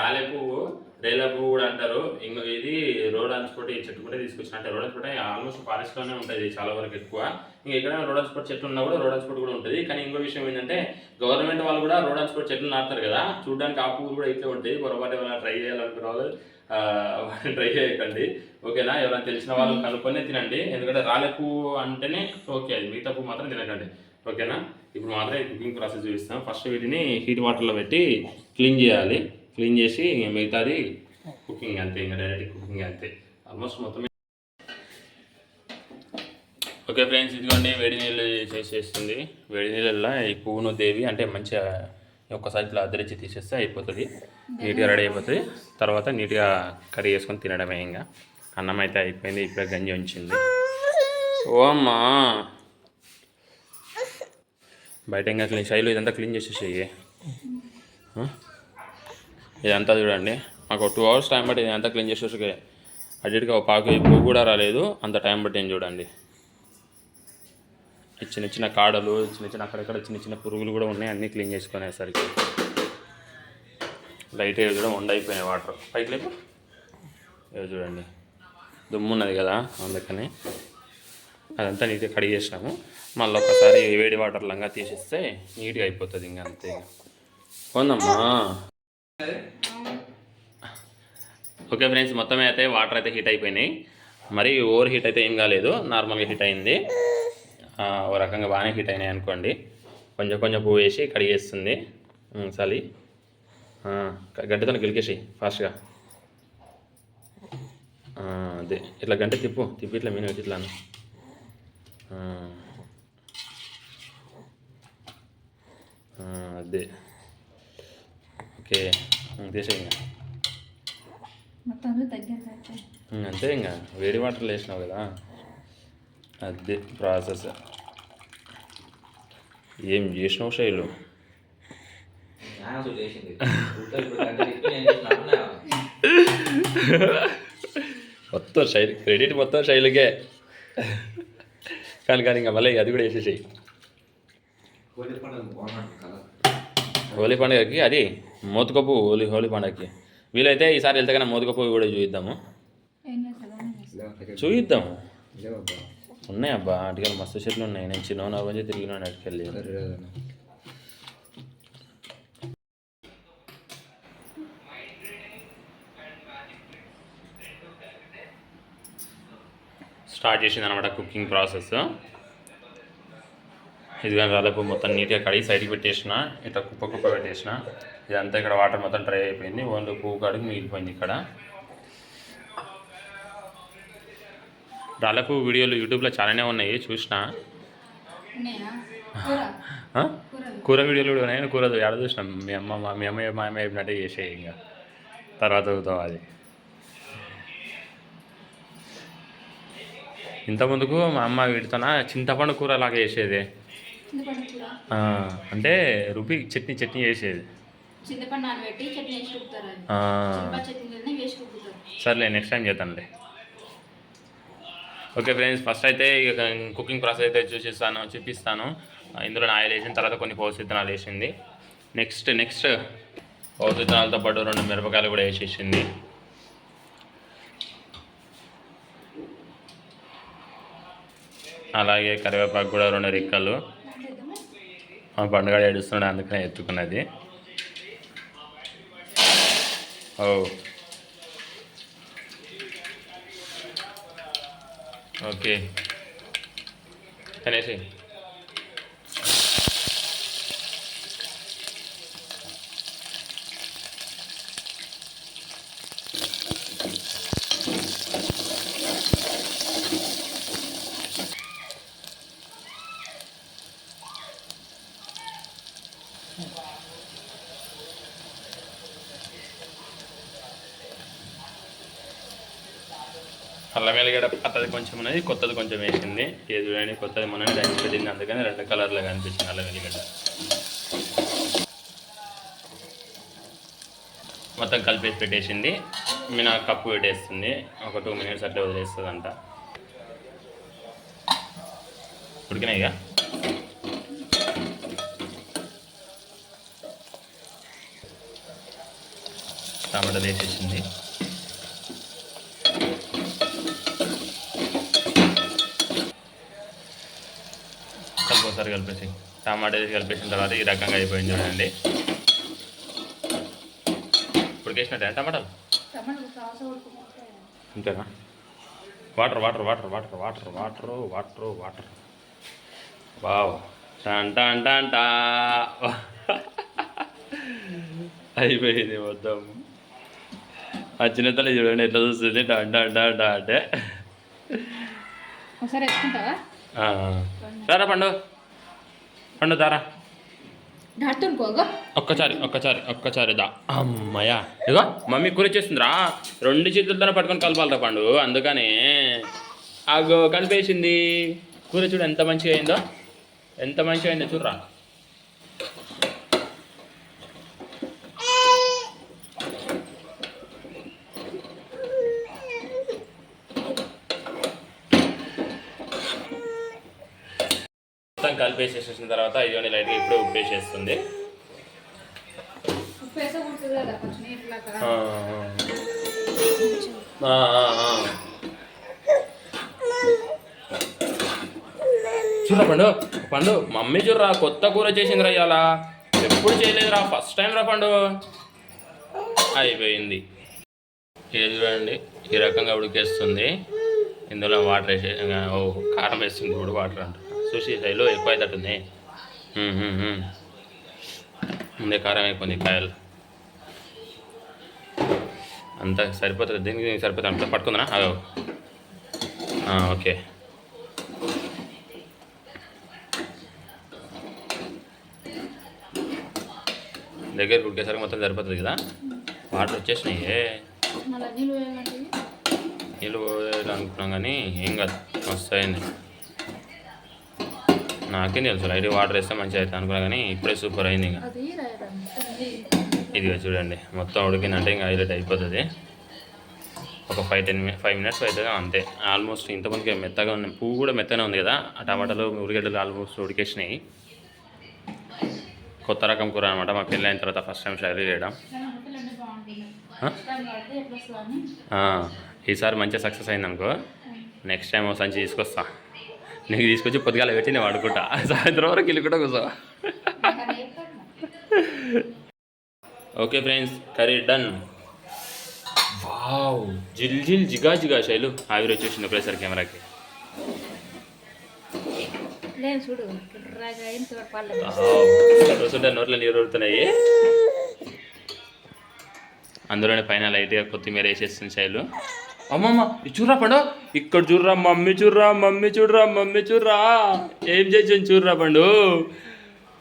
రాలే పువ్వు రేల పువ్వు కూడా అంటారు. ఇంకో ఇది రోడ్ అంచుకోటి చెట్టు కూడా తీసుకొచ్చిన అంటే రోడ్ అంచుకోటి ఆల్మోస్ట్ ఫారెస్ట్లోనే ఉంటుంది చాలా వరకు ఎక్కువ. ఇంకా ఎక్కడ రోడ్ అంచుకోటి చెట్లు ఉన్నా కూడా రోడ్ అంచుకోటి కూడా ఉంటుంది. కానీ ఇంకో విషయం ఏంటంటే గవర్నమెంట్ వాళ్ళు కూడా రోడ్ అంచుకోటి చెట్లు నాటుతారు కదా. చూడడానికి ఆ పువ్వులు కూడా ఇట్లే ఉంటాయి. పొరపాటు ఏమైనా ట్రై చేయాలనుకున్న వాళ్ళు ట్రై చేయకండి. ఓకేనా? ఎవరైనా తెలిసిన వాళ్ళు కనుక్కొని తినండి. ఎందుకంటే రాలే పువ్వు అంటేనే ఓకే అది మిగతా పువ్వు మాత్రం తినకండి. ఓకేనా? ఇప్పుడు మాత్రం కుకింగ్ ప్రాసెస్ చూపిస్తాం. ఫస్ట్ వీటిని హీట్ వాటర్లో పెట్టి క్లీన్ చేయాలి. క్లీన్ చేసి మిగతాది కుకింగ్ అంతే ఇంకా డైరెక్ట్ కుకింగ్ అంతే. ఆల్మోస్ట్ మొత్తం ఓకే ఫ్రెండ్స్ ఇదిగోండి వేడి నీళ్ళు చేసేస్తుంది. వేడి నీళ్ళల్లో ఈ పువ్వును దేవి అంటే మంచిగా ఒక్కసారి ఇట్లా అద్దరిచ్చి తీసేస్తే అయిపోతుంది. నీట్గా రెడీ అయిపోతుంది. తర్వాత నీట్గా కర్రీ చేసుకొని తినడమే ఇంకా. అన్నం అయితే అయిపోయింది ఇప్పుడే గంజి ఉంచింది. ఓ బయట ఇంకా క్లీన్ శైలు ఇదంతా క్లీన్ చేసేసేయి. ఇదంతా చూడండి. మాకు టూ అవర్స్ టైం పట్టి ఇదంతా క్లీన్ చేసేసరికి అడిట్గా ఒక పాకు పువ్వు కూడా రాలేదు. అంత టైం పట్టింది చూడండి. చిన్న చిన్న కాడలు చిన్న చిన్న అక్కడక్కడ చిన్న చిన్న పురుగులు కూడా ఉన్నాయి. అన్నీ క్లీన్ చేసుకునేసరికి. లైట్ కూడా ఉండైపోయినాయి వాటర్ పైకి లేపు. ఇవి చూడండి. దుమ్ము ఉన్నది కదా అందుకని అదంతా నీట్గా కడిగి చేసాము మళ్ళీ ఒకసారి వేడి వాటర్ లంగా తీసేస్తే నీట్గా అయిపోతుంది ఇంకా అంతే కొందమ్మా ఓకే ఫ్రెండ్స్ మొత్తం అయితే వాటర్ అయితే హీట్ అయిపోయినాయి. మరి ఓవర్ హీట్ అయితే ఏం కాలేదు నార్మల్గా హీట్ అయింది. ఓ రకంగా బాగానే హీట్ అయినాయి అనుకోండి. కొంచెం కొంచెం పువ్వు వేసి కడిగేస్తుంది. చలి. గడ్డతో గెలికేసి ఫాస్ట్గా. అదే. ఇట్లా గంట తిప్పు తిప్పి ఇట్లా మీన ఇట్లా అదే. ఓకే తీసే ఇంకా మొత్తం దగ్గర అయితే ఉమ్, అంతే ఇంకా వేడి వాటర్లో వేసినావు కదా అదే ప్రాసెస్. ఏం చేసినావు శైలు. మొత్తం శైలి క్రెడిట్ మొత్తం శైలికే. కానీ కానీ ఇంకా మళ్ళీ అది కూడా వేసేసాయి. హోలీ పండుగకి అది మోతుకపు హోలీ హోలీ పండుగకి వీలైతే ఈసారి వెళ్తే కానీ మోతుకపు కూడా చూద్దాము లేవబ్బా ఉన్నాయి అబ్బా అటుకెళ్ళి మస్తు చెట్లు ఉన్నాయి. నేను చిన్న నవ్వంచి తిరిగినాను అటుకెళ్ళి. స్టార్ట్ చేసింది అనమాట కుకింగ్ ప్రాసెస్. ఇదిగా రాలేపు మొత్తం నీట్గా కడిగి సైడ్కి పెట్టేసిన ఇట్లా కుప్ప కుప్ప పెట్టేసిన. ఇదంతా ఇక్కడ వాటర్ మొత్తం డ్రై అయిపోయింది. ఓన్లీ పువ్వు కాడికి మిగిలిపోయింది ఇక్కడ. రాలేపు వీడియోలు యూట్యూబ్లో చాలానే ఉన్నాయి చూసిన? కూర? వీడియోలు కూడా ఉన్నాయి? కూర ఎడ చూసినాం? మీ అమ్మ మా- అమ్మ మా అమ్మ చెప్పినట్టే చేసేయి ఇంకా. తర్వాత చదువుతాం అది. ఇంతకుముందుకు మా అమ్మ వీటితోన చింతపండు కూర? లాగా చేసేది అంటే రుబ్బి చట్నీ చట్నీ చేసేది. చింతపండు నానబెట్టి చట్నీ వేసి రుబ్బుతారు అది. ఆ, చింతపండు చట్నీలోనే వేసి రుబ్బుతారు. సర్లే నెక్స్ట్ టైం చేద్దాంలే. ఓకే ఫ్రెండ్స్ ఫస్ట్ అయితే ఇక కుకింగ్ ప్రాసెస్ అయితే చూపిస్తాను చూపిస్తాను. ఇందులో ఆయిల్ వేసిన తర్వాత కొన్ని పౌసు విత్తనాలు వేసింది. నెక్స్ట్ నెక్స్ట్ పౌసు విత్తనాలతో పాటు రెండు మిరపకాయలు కూడా వేసేసింది. అలాగే కరివేపాకు కూడా రెండు రెక్కలు. మా పండుగ ఏడుస్తున్నాడు అందుకనే ఎత్తుకున్నది. Oh. ఓకే అనేసి అల్లం వెల్లిగడ్డ పాతది కొంచెం ఉన్నది కొత్తది కొంచెం వేసింది. ఏది చూడండి కొత్తది మొన్న దానికి పెట్టింది అందుకని రెండు కలర్లో కనిపించింది అల్లం వెల్లిగడ్డ మొత్తం కలిపేసి పెట్టేసింది. మీ నాకు కప్పు పెట్టేస్తుంది. ఒక టూ మినిట్స్ అట్లా వదిలేస్తుంది అంట ఉడికినాయిగా టమాటా వేసేసింది. కలిపోసారి కలిపేసి టమాటా వేసి కలిపేసిన తర్వాత ఈ రకంగా అయిపోయింది చూడండి. ఇప్పుడు వేసినట్టే టమాటాలు? అంతేనా? Water water water water water water water water. Wow. టన్ టన్ టన్ టా. అయిపోయింది మొత్తం. ఆ చిన్న తల్లి చూడండి ఎట్లా చూస్తుంది? టన్ టన్ టన్ టా అంటే. ఒకసారి వేసుకుంటావా? ఆ. రారా పండు. పండు దారా. ఒక్కసారి ఒక్కసారి ఒక్కసారి దా. అమ్మయ్యా. ఇగో మమ్మీ కూర చేస్తుందిరా రెండు చేతులతో పట్టుకొని కలపాలరా పండు అందుకని. అగో కలిపేసింది. కూర చూడు ఎంత మంచిగా అయిందో ఎంత మంచిగా అయిందో చూడరా. మొత్తం కలిపేసేసిన తర్వాత ఇదిగోని లైట్గా ఇప్పుడే ఉప్పేసేస్తుంది. చూడరా పండు పండు మమ్మీ చూడరా కొత్త కూర చేసిందిరా ఇవాళ ఎప్పుడు చేయలేదురా ఫస్ట్ టైం రా పండు. అయిపోయింది. ఇది చూడండి ఈ రకంగా ఉడికేస్తుంది. ఇందులో వాటర్ వేసే ఓ కారం వేస్తుంది ఇప్పుడు వాటర్ అంట చూసి శైలు ఎక్కువ ఉమ్. ముందే కారం అయిపోయింది కాయలు. అంత సరిపోతుంది. దీనికి దీనికి సరిపోతుంది. అంత పట్టుకుందా ఆ, ఓకే. దగ్గర ఉడికేసరికి మొత్తం సరిపోతుంది కదా? వాటర్ వచ్చేసినాయి. నీళ్ళు పోయాలనుకున్నాం కానీ ఏం కాదు. మస్తు అయింది. నాకేం తెలుసు. లైట్ వాటర్ వేస్తే మంచిగా అవుతుంది అనుకున్నా కానీ ఇప్పుడే సూపర్ అయింది ఇంకా. ఇదిగో చూడండి. మొత్తం ఉడికిందంటే ఇంకా హైలైట్ అయిపోతుంది. ఒక ఫైవ్ టెన్ ఫైవ్ మినిట్స్ అవుతుంది అంతే. ఆల్మోస్ట్ ఇంతమందికి మెత్తగా ఉంది పువ్వు కూడా మెత్తగానే ఉంది కదా. ఆ టమాటాలు ఉల్లిగడ్డలు ఆల్మోస్ట్ ఉడికేసినాయి. కొత్త రకం కూర అనమాట మా పెళ్ళి అయిన తర్వాత ఫస్ట్ టైం షైరీ చేయడం ఈసారి మంచిగా సక్సెస్ అయింది అనుకో. నెక్స్ట్ టైం సంచి తీసుకొస్తా. నీకు తీసుకొచ్చి పొద్దుగాల పెట్టి నేను వాడుకుంటా సాయంత్రం వరకు ఇల్లు కూడా కూర్చో. Okay friends curry done. Wow జిల్ జిల్ జిగా జిగా శైలు. ఆవిరి వచ్చేసింది ఒకసారి కెమెరాకి. నోట్లో నీరు ఊరుతున్నాయి. అందులోనే పైన లైట్గా కొత్తిమీర వేసేస్తుంది శైలు. అమ్మమ్మ ఇది చూడరా పండు. ఇక్కడ చూడరా మమ్మీ చూడరా మమ్మీ చూడరా మమ్మీ చూడరా ఏం చేసింది చూడరా పండు?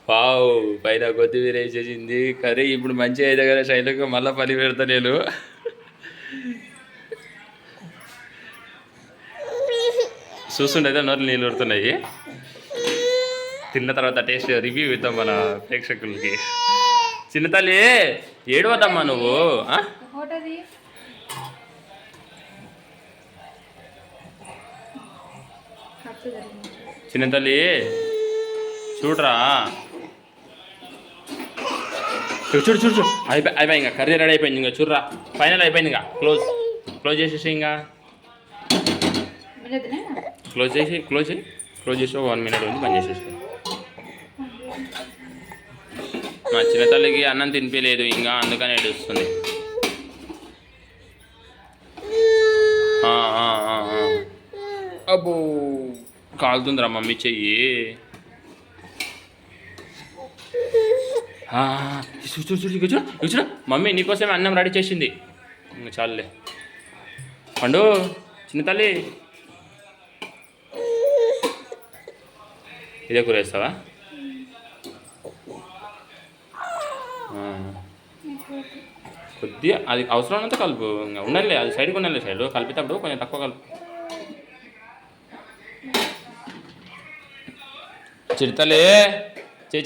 వావ్ పైన కొత్తిమీర వేసేసింది. కర్రీ ఇప్పుడు మంచిగా అయితే కదా శైలుకు మళ్ళీ పని పెడతా నేను. చూస్తుంటే నోట్లు నీళ్ళు ఊరుతున్నాయి. తిన్న తర్వాత టేస్ట్ రివ్యూ ఇద్దాం మన ప్రేక్షకులకి. చిన్న తల్లి ఏడవద్దమ్మా నువ్వు చిన్న తల్లి చూడరా. చూడు చూడు చూడు అయిపోయి అయిపోయి ఇంకా కర్రీ రెడీ అయిపోయింది ఇంకా చూడరా. ఫైనల్ అయిపోయింది ఇంకా. క్లోజ్ క్లోజ్ చేసేసి ఇంకా. క్లోజ్ చేసి క్లోజ్ చేయి క్లోజ్ చేసి ఒక వన్ మినిట్ ఉంది పని చేసేసి మా చిన్న తల్లికి అన్నం తినిపించలేదు ఇంకా అందుకని ఏడుస్తుంది. అబ్బో. కాలుతుందిరా మమ్మీ చెయ్యి. ఆ, చూడు చూడు చూడు చూడు చూడు. మమ్మీ నీకోసమే అన్నం రెడీ చేసింది. ఇంకా చాలులే. పండు చిన్న తల్లి. ఇదే కూర వేస్తావా కొద్దిగా అది అవసరం అంతా కలుపు. ఉండాలి అది సైడ్కి ఉండాలి సైడ్ కలిపేటప్పుడు కొంచెం తక్కువ కలుపు. చిడతలే చే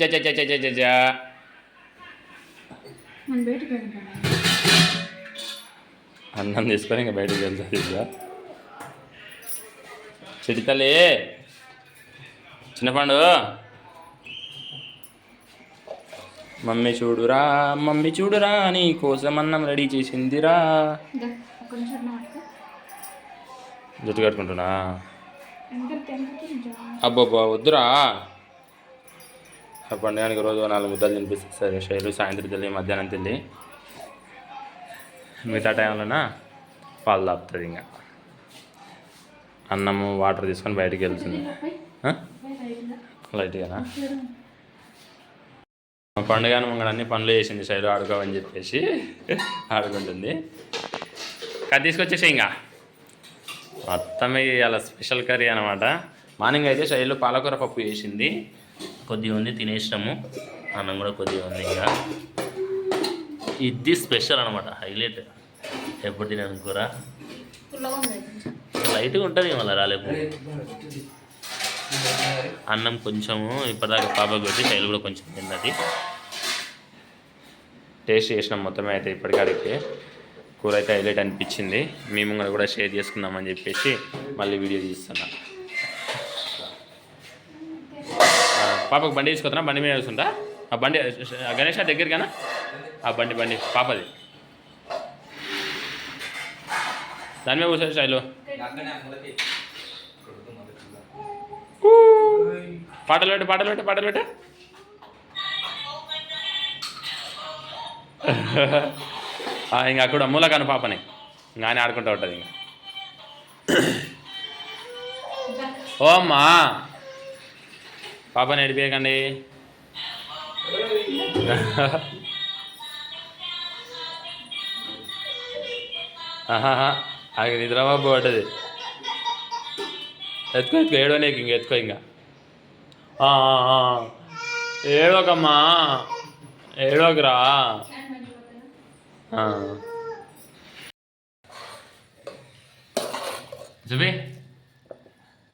అన్నం తీసుకొని ఇంకా బయటకు వెళ్తుంది ఇట్లా చిన్నపండు. మమ్మీ చూడురా మమ్మీ చూడురా నీ కోసం అన్నం రెడీ చేసిందిరా. జుట్టు కట్టుకుంటున్నా. అబ్బబ్బా వద్దురా. ఆ పండుగకి రోజు నాలుగు ముద్దలు తినిపిస్తుంది సరే శైలు సాయంత్రం తిల్లి మధ్యాహ్నం తిల్లి మిగతా టైంలోన? పాలు తాపుతుంది ఇంకా అన్నము వాటర్ తీసుకొని బయటికి వెళ్తుంది. లైట్గానా? పండుగను పండుగ ముంగడ అన్ని పనులు చేసింది శైలు ఆడుకోవని చెప్పేసి ఆడుకుంటుంది. కర్రీ తీసుకొచ్చేసి ఇంకా మొత్తం అలా స్పెషల్ కర్రీ అనమాట మార్నింగ్ అయితే శైలు పాలకూర పప్పు చేసింది. కొద్దిగా ఉంది తినేసినాము. అన్నం కూడా కొద్దిగా ఉంది ఇంకా. ఇది స్పెషల్ అనమాట హైలైట్. ఎప్పుడు తినను కూర. లైట్గా ఉంటుంది మళ్ళీ రాలేపు. అన్నం కొంచెము ఇప్పటిదాకా పాపకు పెట్టి శైలు కూడా కొంచెం తిన్నది. టేస్ట్ చేసినాం మొత్తమే అయితే ఇప్పటికడితే కూర అయితే హైలైట్ అనిపించింది. మేము కూడా కూడా షేర్ చేసుకుందామని చెప్పేసి మళ్ళీ వీడియో తీస్తున్నాను ఆ, పాపకు బండి తీసుకొస్తున్నా బండి మీద వేసుకుంటా ఆ బండి ఆ గణేష్ దగ్గరికేనా ఆ బండి బండి పాపది. దాని మీద కూర్చో శైలు పాటలు పెట్టు పాటలు పెట్టు పాటలు పెట్టు. ఇంకా అక్కడ మూలకాను పాపని. ఇంకా ఆయన ఆడుకుంటూ ఉంటుంది ఇంకా. ఓమ్మా పాప పాపని ఎడిపోయకండి నిద్ర అది పడ్డది. ఎత్తుకో ఎత్తుకో ఏడో నీకు ఇంక ఎత్తుకో ఇంకా. ఏడోకమ్మా. ఏడోకరా. చూపి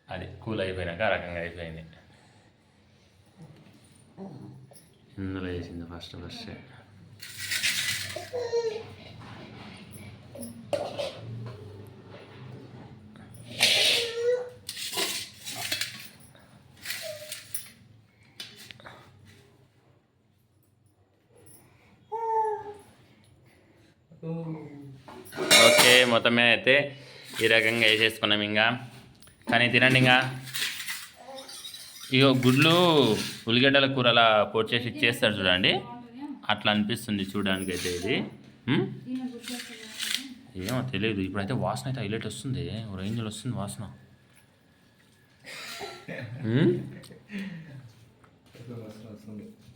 అది కూల్ అయిపోయినాక ఆ రకంగా అయిపోయింది. ఇందులో వేసింది ఫస్ట్ ఫస్ట్ ఓకే మొత్తమే అయితే ఈ రకంగా వేసేసుకున్నాం ఇంకా. కానీ తినండి ఇంకా. ఇగో గుడ్లు ఉల్లిగడ్డల కూర అలా పొడి చేసి ఇచ్చేస్తారు చూడండి. అట్లా అనిపిస్తుంది చూడడానికి అయితే ఇది? ఏమో తెలియదు ఇప్పుడైతే వాసన అయితే హైలైట్ వస్తుంది. రేంజ్లో వస్తుంది వాసన.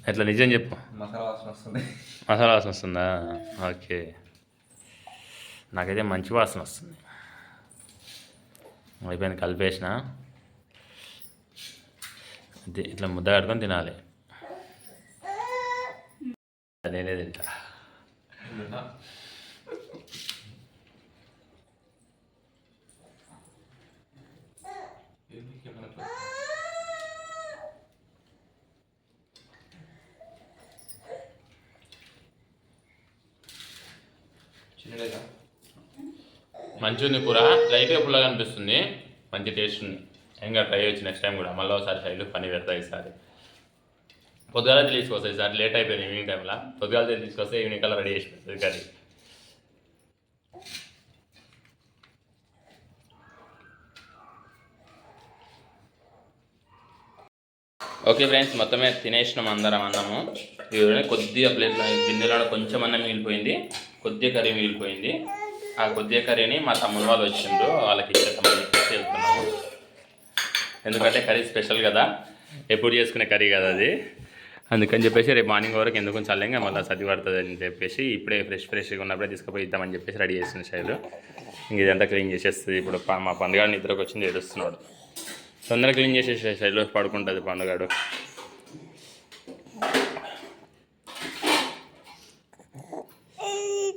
ఎట్లా నిజం చెప్పు. మసాలా వాసన వస్తుంది. మసాలా వాసన వస్తుందా? ఓకే. నాకైతే మంచి వాసన వస్తుంది. అయిపోయింది కలిపేసిన. ఇట్లా ముద్ద కట్టుకొని తినాలి. నేనే తింటా మంచిగా ఉంది కూర. లైట్గా పుల్లగా అనిపిస్తుంది. మంచి టేస్ట్ ఉంది. ఇంకా ట్రై వచ్చి నెక్స్ట్ టైం కూడా. మళ్ళీ ఒకసారి సైడ్ పని పెడతాయి ఈసారి. పొద్దుగాల తీసుకొస్తాయి ఈసారి లేట్ అయిపోయింది ఈవినింగ్ టైంలో పొద్దుగాల తీసుకొస్తే ఈవినింగ్ కల్లా రెడీ చేసి పెడుతుంది కర్రీ. ఓకే ఫ్రెండ్స్ మొత్తమే తినేసినాం అందరం అన్నము. ఇవన్నీ కొద్దిగా ప్లేట్లో గిన్నెలో కొంచెం అన్నం మిగిలిపోయింది. కొద్దిగా కర్రీ మిగిలిపోయింది. ఆ కొద్దిగా కర్రీని మా తమ్ముడు వాళ్ళు వచ్చిండ్రు. వాళ్ళకి ఇచ్చేద్దామని ఎందుకంటే కర్రీ స్పెషల్ కదా. ఎప్పుడు చేసుకునే కర్రీ కదా అది. అందుకని చెప్పేసి రేపు మార్నింగ్ వరకు ఎందుకు చల్లంగా మళ్ళీ సర్ది పడుతుంది అని చెప్పేసి ఇప్పుడే ఫ్రెష్ ఫ్రెష్గా ఉన్నప్పుడే తీసుకుపోయి ఇద్దామని చెప్పేసి రెడీ చేస్తుంది శైలు ఇంక ఇదంతా క్లీన్ చేసేస్తుంది. ఇప్పుడు ప- మా పండుగ నిద్రకు వచ్చింది ఏడుస్తున్నాడు. తొందరగా క్లీన్ చేసేసే శైలు పడుకుంటుంది పండుగాడు.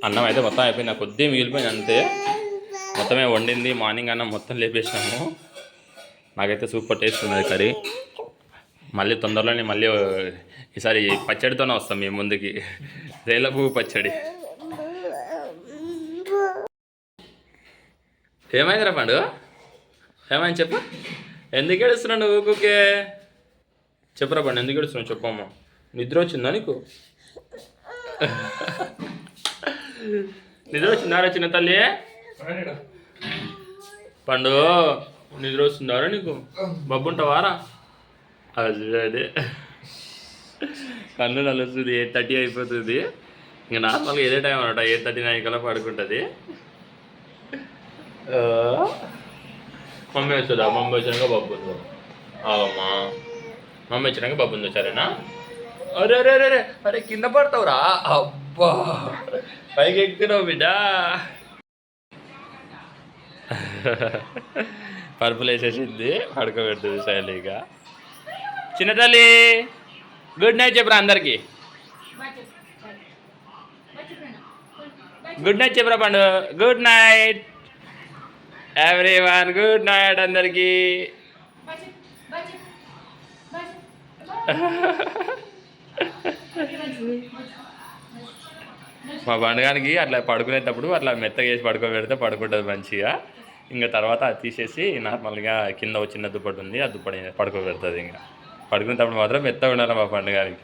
అన్నం అయితే మొత్తం అయిపోయింది. కొద్దిగా మిగిలిపోయింది అంతే. మొత్తమే వండింది. మార్నింగ్ అన్నం మొత్తం లేపేసినాము. నాకైతే సూపర్ టేస్ట్ ఉన్నది కర్రీ. మళ్ళీ తొందరలోనే మళ్ళీ ఈసారి పచ్చడితోనే వస్తాం మేము ముందుకి. రేల పువ్వు పచ్చడి. ఏమైందిరా పండు? ఏమైంది చెప్పు. ఎందుకు ఏడుస్తున్నావు నువ్వు ఊరికే? చెప్పురా పండు ఎందుకు ఏడుస్తున్నావు చెప్పమ్మా నిద్ర వచ్చిందా నీకు? నిద్ర వచ్చిందారా చిన్న తల్లి? పండు నిద్ర వస్తుందారా నీకు? బబ్బుంటావారా? అది అదే. కన్ను నలుస్తుంది ఎయిట్ థర్టీ అయిపోతుంది. ఇంకా నార్మల్గా ఏదే టైం అనమాట ఎయిట్ థర్టీ నైన్ కల్లా పడుకుంటుంది. మమ్మీ వస్తుందా? మమ్మీ వచ్చినాక బబ్బు ఉందో అవమ్మా మమ్మీ వచ్చినాక బబ్బు ఉందో సరేనా? అరే అరే అరే అరే కింద పడతావురా? అబ్బా! పైకి ఎక్కుతున్నావు బిడ్డ. పరుపులు వేసేసింది పడుకోబెడుతుంది శైలిగా చిన్న తల్లి గుడ్ నైట్ చెప్పరా అందరికి. గుడ్ నైట్ చెప్పరా Pandu. Good night everyone good night అందరికి. మా పండుగానికి అట్లా పడుకునేటప్పుడు అట్లా మెత్తగా వేసి పడుకోబెడితే పడుకుంటుంది మంచిగా. ఇంకా తర్వాత అది తీసేసి నార్మల్గా కింద ఒక చిన్న దుప్పటి ఉంది ఆ దుప్పటి పడుకోబెడుతుంది ఇంకా పడుకునేటప్పుడు మాత్రం మెత్తగా ఉండాలి మా పండుగానికి